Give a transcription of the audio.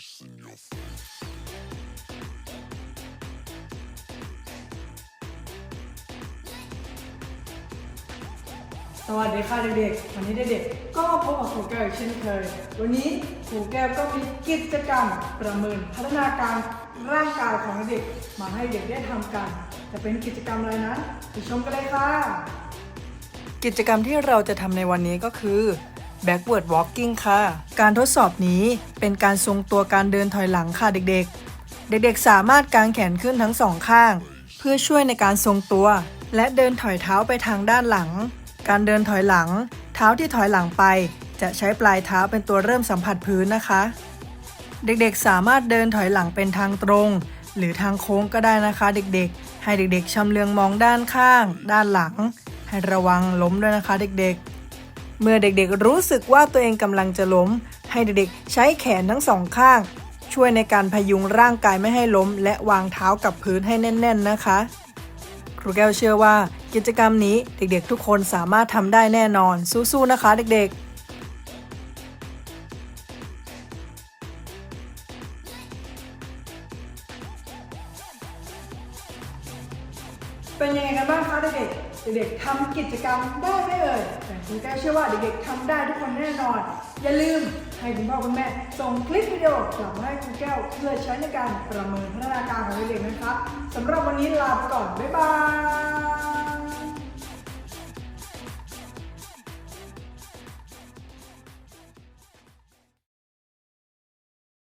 face in your face. สวัสดีค่ะเด็กๆ วันนี้เด็กๆ ก็มาพบกับครูแก้วอีกเช่นเคย วันนี้ครูแก้วก็มีกิจกรรมประเมินพัฒนาการร่างกายของเด็กมาให้เด็กได้ทำกัน จะเป็นกิจกรรมอะไรนั้นไปชมกันเลยค่ะ กิจกรรมที่เราจะทำในวันนี้ก็คือ backward walking ค่ะ การทดสอบนี้เป็นการทรงตัวการเดินถอยหลังค่ะเด็กๆ เด็กๆ สามารถกางแขนขึ้นทั้งสองข้าง เพื่อช่วยในการทรงตัว และเดินถอยเท้าไปทางด้านหลัง การเดินถอยหลัง เท้าที่ถอยหลังไป จะใช้ปลายเท้าเป็นตัวเริ่มสัมผัสพื้นนะคะ เด็กๆ สามารถเดินถอยหลังเป็นทางตรง หรือทางโค้งก็ได้นะคะ เด็กๆ ให้เด็กๆชำเลืองมองด้านข้าง ด้านหลัง ให้ระวังล้มด้วยนะคะเด็กๆ เมื่อเด็กๆรู้สึกว่าตัวเองกำลังจะล้ม ให้เด็กๆใช้แขนทั้งสองข้าง ช่วยในการพยุงร่างกายไม่ให้ล้ม และวางเท้ากับพื้นให้แน่น ๆ นะคะ ครูแก้วเชื่อว่า กิจกรรมนี้เด็กๆ ทุกคนสามารถทำได้แน่นอน สู้ๆ นะคะเด็กๆเป็นยังไงกันบ้างคะเด็กๆ เด็กๆทำกิจกรรมได้ไหมเอ่ยแต่คุณแก้วเชื่อว่าเด็กๆทำได้ทุกคนแน่นอน อย่าลืมให้คุณพ่อคุณแม่ส่งคลิปวิดีโอกลับมาให้คุณแก้วเพื่อใช้ในการประเมินพัฒนาการของเด็กๆนะครับสำหรับวันนี้ลาไปก่อน บ๊ายบาย